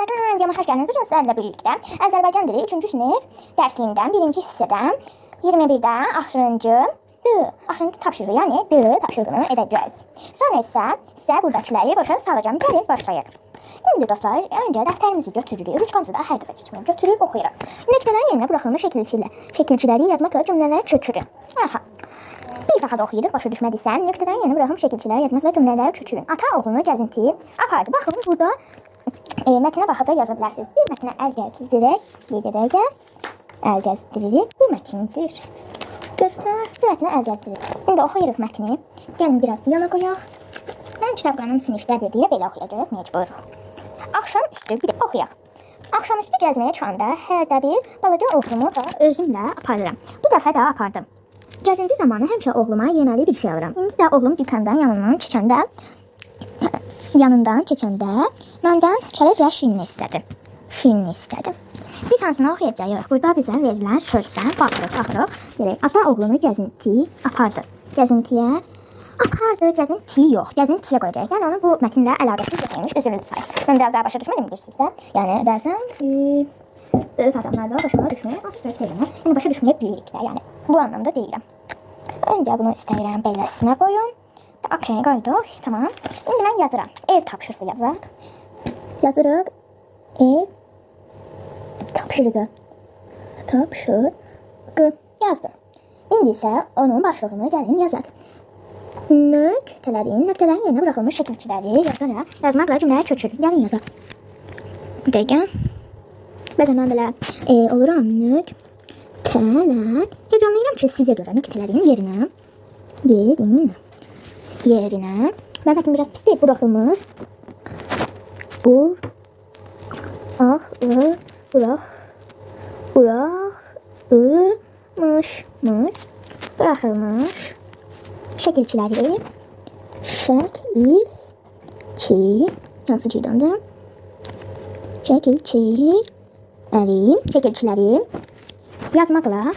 Kanalıma videoma hoş geldiniz. Bugün sizlerle birlikte Azerbaycan dili 3. sınıf dersliğinden 1. hissədən 21-də axırıncı tapşırığı, yəni D tapşırığını edəcəyiz. Sonra isə sizə buradakiləri başa salacağım. Gəlin başlayaq. İndi dostlar, öncə dəftərimizi götürürük. Ruçkamızı da hər dəfə keçməyib götürüb oxuyuruq. Nöqtələrin yerinə buraxılmış şəkilçilə, şəkilçiləri yazmaqla cümlələri köçürün. Aha. Bir daha da oxuyuruq, başa düşmədiysəm, nöqtələrin yerinə buraxılmış şəkilçiləri yazmaqla cümlələri köçürün. Ata oğlunu gəzintiyə apardı. Baxın, burada e, mətnə baxıb da yaza bilərsiniz. Bir mətnə əl gəzdirək, bir dəqiqə əl gəzdiririk. Bu mətndir. Dostlar, bu mətnə əl gəzdiririk. İndi oxuyuruq mətni. Gəlin biraz yana qoyaq. Mənim kitabxanam sinifdədir deyə belə oxuyacağıq mecbur. Axşam üstü bir də oxuyaq. Axşam üstü gəzməyə çıxanda hər də bir balaca oğlumu da özümlə aparıram. Bu dəfə də apardım. Gəzinti zamanı həmişə oğluma yeməli bir şey alıram. İndi də oğlum dükandan yanından keçəndə yanından keçəndə məndən çərəz və şirin istədi. Şirin istədi. Biz hansını oxuyacağıq? Burada bizə verilən sözdən baxırıq, baxırıq. Görək, ata oğlunu gəzinti apardı. Gəzintiyə apardı, gəzinti yox. Gəzintiyə qoyacaq. Yəni onun bu mətnlə əlaqəsi yoxmuş, üzrlü say. Mən biraz daha başa düşmədim bilirsiniz də. Yəni bəzən e, böyük adamlar da başa düşmür, az deyilmir. Yəni başa düşməyə bilirik də. Yəni bu anlamda deyirəm. Öncə bunu istəyirəm beləsinə qoyun. Okey, qoyduq. Tamam. İndi mən yazıram. Ev tapşırığı yazaq. Yazırıq. Ev tapşırığı. Tapşırığı yazdım. İndi isə onun başlığını gəlin yazaq. Nöqtələrin, nöqtələrin yerinə buraxılmış şəkilçiləri yazaraq yazmaqla cümləyə köçürün. Gəlin yazaq. Bir dəqiqə. Bəzən mən belə e, oluram nöqtələr. Heyecanlıyam ki, sizə görə nöqtələrin yerinə yerin yerine. Ben bakayım biraz pis değil. Bırakılmış. Bur. Ah. ı, Bırak. Bırakılmış. Mış. Bırakılmış. Şekilçileri. Şekil. Çi. Nasıl çiğ döndü? Şekilçileri. Şekilçileri. Yazmakla.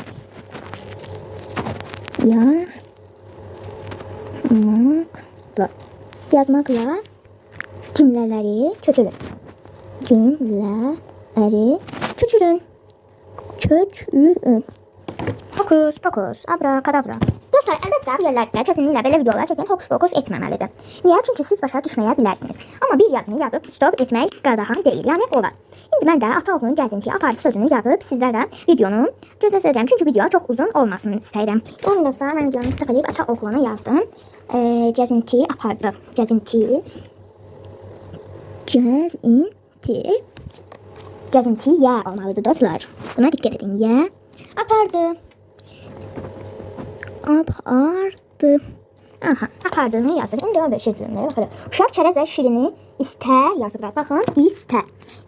Yaz yazmakla yazmakla cümleleri köçürün. Cümleleri köçürün. Köçürün. Fokus, fokus, abrakadabra. Dostlar, əlbəttə bu yerlərdə kəsinliklə belə videolar çəkən hokus pokus etməməlidir. Niyə? Çünki siz başa düşməyə bilərsiniz. Amma bir yazını yazıb stop etmək qadağan deyil, yəni olar. İndi mən də ata oğlunun gəzintiyə apardı sözünü yazıb sizlərlə videonu gözlətəcəm. Çünki video çox uzun olmasını istəyirəm. Yəni dostlar, mən videonu stop edib ata oğluna yazdım. E, gəzinti apardı. Gəzinti. Gəzinti. Gəzinti yə olmalıdır dostlar. Buna diqqət edin. Yə apardı. Apardı. Aha, apardığını yazdık. İndi o bir şey dinləyə baxırıq. Uşaq çərəz və şirini istə yazıblar. Baxın, istə.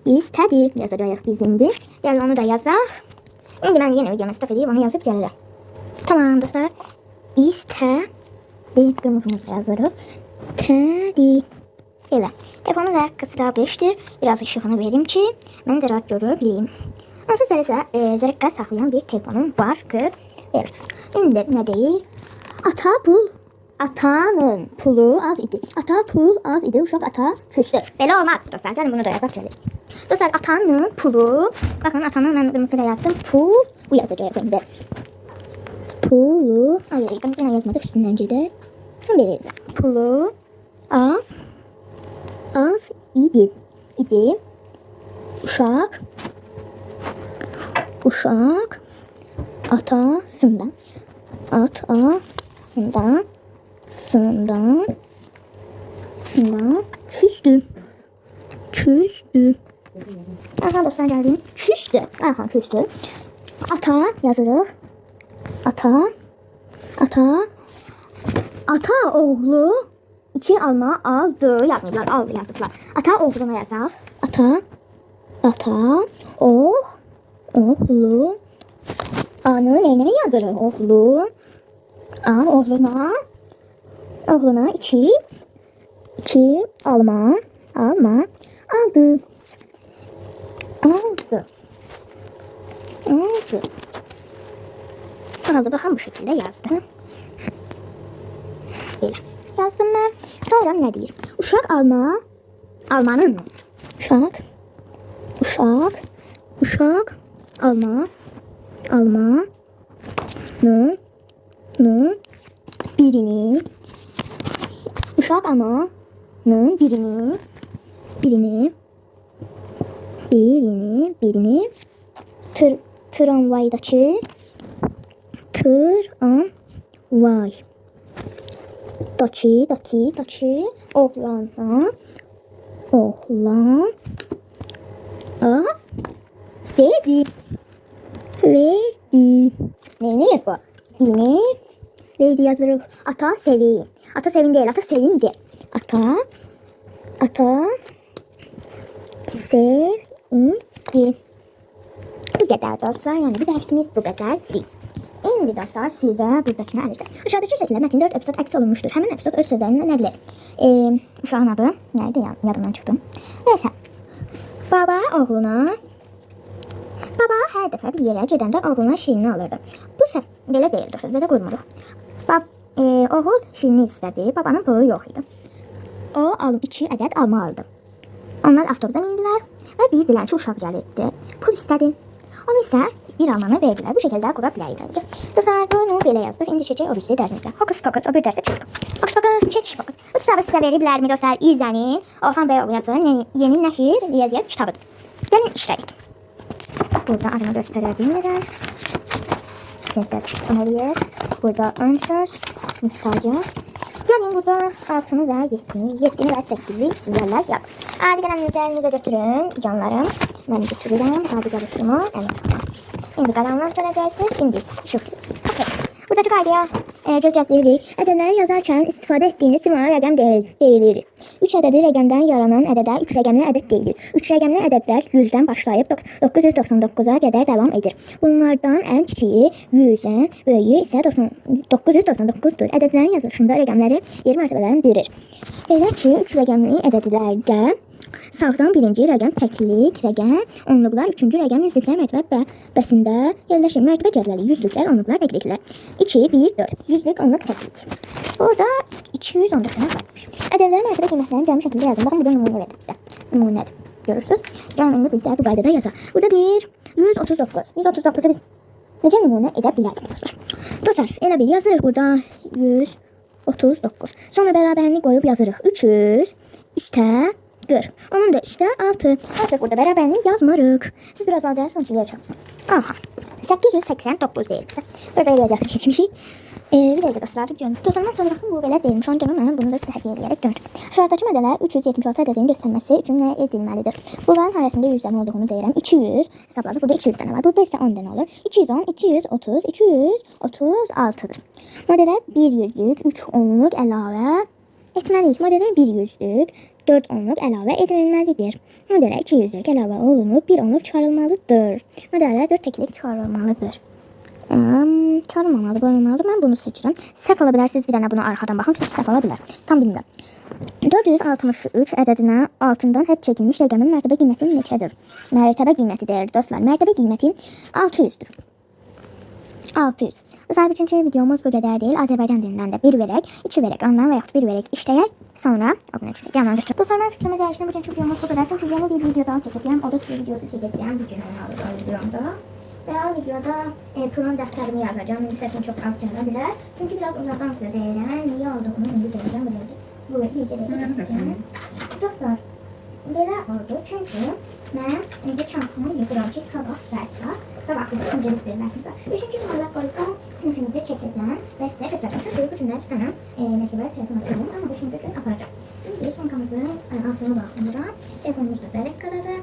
İstədi yazacağıq biz indi. Yəni onu da yazaq. İndi mən yenə videonu stop edib onu yazıb gəlirəm. Tamam dostlar. İstə. Deyib qırmızımızla yazırıq. Tədi. Elə. Telefonun zərqəsi daha 5-dir. Biraz işığını verim ki, mən də rahat görə bileyim. Onsuz isə e, zərqə saxlayan bir telefonum var ki, elə. İndi nə deyir? Ata pul Atanın pulu az idi. Ata pul az idi. Uşaq ata küstü. Belə olmaz dostlar. Gəlin bunu da yazaq gəlin. Dostlar atanın pulu. Baxın atanın mən qırmızıyla yazdım. Pul. Bu yazacağıq indi. Pulu. Ay qırmızıyla yazmadık üstündən gedək. Belə. Pulu az az idi. İdi. Uşaq uşaq atasından atasından sından sından küstü. Küstü. Arkadaşlar geldim. Küstü. Aha küstü. Ata yazırıq. Ata. Ata. Ata oğlu iki alma aldı. Yazmıyorlar. Aldı yazdılar. Ata oğluna yazaq. Ata. Ata. O. Oğlu. Anı neyine yazırıq? Oğlu. A oğluna. Oğluna iki. iki alma. Alma. Aldı. Aldı. Aldı. Aldı. Bakın bu şekilde yazdı. Böyle. Yazdım ben. Sonra ne diyeyim? Uşak alma. Almanın? Uşak. Uşaq, uşaq, alma, alma, nın, nın, birini, uşaq almanın birini, birini, birini, birini, tır, tramvaydakı, tramvay, daki, daki, daki, oğlana, oğlan, a, verdi, verdi. Neyini bu? Dini, verdi yazırıq. Ata sevin. Ata sevin değil, ata sevindi. Ata, ata, sevindi. Bu kadar dostlar. Yani bir dersimiz bu kadardı. İndi dostlar size buradakini ərizdə. Aşağıdakı şəkildə mətin 4 epizod əks olunmuşdur. Həmin epizod öz sözlərini nəql edir. E, uşağın adı nəydi ya? Yadımdan çıxdı. Nəysə. Baba oğluna Baba hər dəfə bir yerə gedəndə oğluna şirini alırdı. Bu səf belə deyil dostlar, belə qoymuruq. Bab e, oğul şirini istədi. Babanın pulu yox idi. O alıb 2 ədəd alma aldı. Onlar avtobusa mindilər və bir dilənçi uşaq gəldi. Pul istədi. Onu isə bir almanı verdilər. Bu şəkildə qura bilərik bence. Dostlar bunu belə yazdıq. İndi keçək o birisi dərsimizə. Hokus pokus bir dərsə çıxdıq. Hokus pokus keçiş pokus. Bu kitabı sizə veriblərmi dostlar? İzlənin. Orhan bəy yazın. Yeni nəşr riyaziyyat kitabıdır. Gəlin işləyək. Burada adını göstərə bilmirəm. Göstər. Burada ön söz, mühtacı. Gəlin burada 6-nı və 7-ni, 7-ni və 8-i sizlərlə yazın. Adi qələminizi əlinizə götürün, canlarım. Mən götürürəm, adi qarışımı əlimə. İndi qalanlar görəcəksiniz, indi işıqlayırsınız. Okay. Buradakı qaydaya e, göz gəzdiririk. Ədədləri yazarkən istifadə etdiyiniz simvol rəqəm deyil, deyilir. 3 ədədi rəqəmdən yaranan ədədə 3 rəqəmli ədəd deyilir. 3 rəqəmli ədədlər 100-dən başlayıb dok- 999-a qədər davam edir. Bunlardan ən kiçiyi 100-dən, böyüyü isə 90 999-dur. Ədədlərin yazılışında rəqəmləri yer mərtəbələndirir. Belə ki, 3 rəqəmli ədədlərdə Sağdan birinci rəqəm təklik, rəqəm, onluqlar, üçüncü rəqəm yüzlüklər mərtəbə bəsində yerləşir. Mərtəbə cədvəli, yüzlüklər, onluqlar, təkliklər. 2, 1, 4. Yüzlük, onluq, təklik. Burada 214 dənə qalmış. Ədədlərin mərtəbə qiymətlərini cəmi şəkildə yazın. Baxın, burada nümunə verir bizə. Nümunədir. Görürsünüz? Gəlin indi biz də bu qaydada yazaq. Burada deyir 139. 139-u biz necə nümunə edə bilərik dostlar? Dostlar, elə bir yazırıq burada 139. Sonra bərabərini qoyub yazırıq. 300 üstə 40. Onun da üstə 6. Artıq burada bərabərini yazmırıq. Siz biraz valideyn sonuçluya çalışsın. Aha. 889 deyil bizə. Burada eləyəcək keçmişik. Ee, bir dəqiqə dostlar, görün. Dostlarımdan sonra baxın bu belə deyilmiş. Onu mən bunu da sizə hədiyyə edərək döndüm. Aşağıdakı mədələr 376 ədədinin göstərməsi üçün nə edilməlidir? Bunların arasında 100 dənə olduğunu deyirəm. 200 hesabladık. Burada 200 dənə var. Burada isə 10 dənə olur. 210, 230, 236-dır. Modelə 1 yüzlük, 3 onluq əlavə etməliyik. Modelə 1 yüzlük, 4 onluq əlavə edilməlidir. Modelə 2 yüzlük əlavə olunub 1 onluq çıxarılmalıdır. Modelə 4 təklik çıxarılmalıdır. Um, çıxarılmamalı, qoyulmalıdır. Mən bunu seçirəm. Səhv ola bilər, siz bir dənə bunu arxadan baxın, çünki səhv ola bilər. Tam bilmirəm. 463 ədədinə altından hədd çəkilmiş rəqəmin mərtəbə qiyməti neçədir? Mərtəbə qiyməti deyir dostlar. Mərtəbə qiyməti 600-dür. 600. Üçüncü videomuz bu qədər deyil. Azərbaycan dilindən də bir verək, iki verək, ondan və yaxud bir verək işləyək. Sonra abunə. Gəlin götür. Dostlar, mən fikrimə dəyişdim. Bugünkü videomuz bu qədər. Çünki yeni bir video daha çəkəcəyəm. O da tüy videosu çəkəcəyəm. Bir gün o videomda. Və o videoda e, pulun dəftərimi yazacağım. İndi səsim çox az gələ bilər. Çünki biraz uzaqdan sizə deyirəm. Niyə olduğunu indi deyəcəm. Bu video- Bu videoda çəkəcəm. Dostlar, belə oldu. Çünki mən indi çantamı yığıram ki, sabah dərs var. Sabah bizim ikinci istəyirlərsə. Üçüncü suallar qoysam sinifimizi çəkəcəm və sizə göstərəcəm. Çünki bu günlər istəməm e, məktəbə telefon atıyorum. Amma beşinci gün aparacağım. Şimdi sonkamızın e, altına baxımda telefonumuz da zərəkkadadır.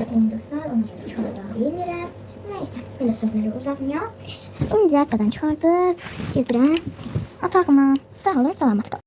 E, dostlar, ona görə çıxarda bilmirəm. Nəysə, belə sözləri uzatmayaq. İndi zərəkkadan çıxardıb gedirəm otağıma. Sağ olun, salamat qalın.